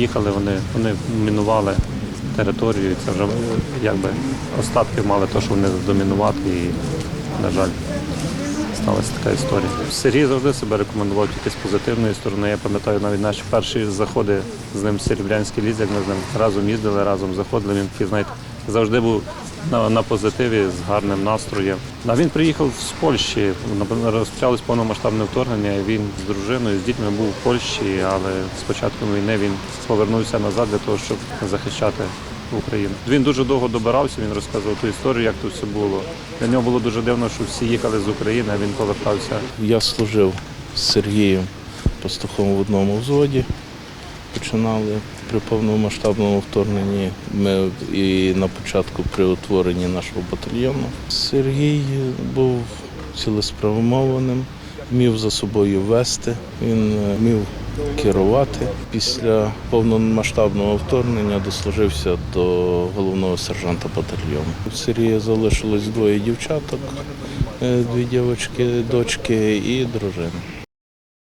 Їхали вони, вони мінували територію. Це вже якби остатки мали те, що вони домінувати, і, на жаль, сталася така історія. Сергій завжди себе рекомендував тільки з позитивної сторони. Я пам'ятаю навіть наші перші заходи з ним в Серебрянський ліс, як ми з ним разом їздили, разом заходили. Він такий, знаєте, завжди був на, на позитиві з гарним настроєм. А він приїхав з Польщі. Розпочалось повномасштабне вторгнення. Він з дружиною, з дітьми був в Польщі, але з початком війни він повернувся назад для того, щоб захищати Україну. Він дуже довго добирався. Він розказував ту історію, як тут все було. Для нього було дуже дивно, що всі їхали з України, а він повертався Я служив з Сергієм пастухом в одному взводі. Починали при повномасштабному вторгненні. Ми і на початку при утворенні нашого батальйону. Сергій був цілеспрямованим, вмів за собою вести, він е, вмів керувати. Після повномасштабного вторгнення дослужився до головного сержанта батальйону. У Сергія залишилось двоє дівчаток, е, дві дівчатки, дочки і дружина.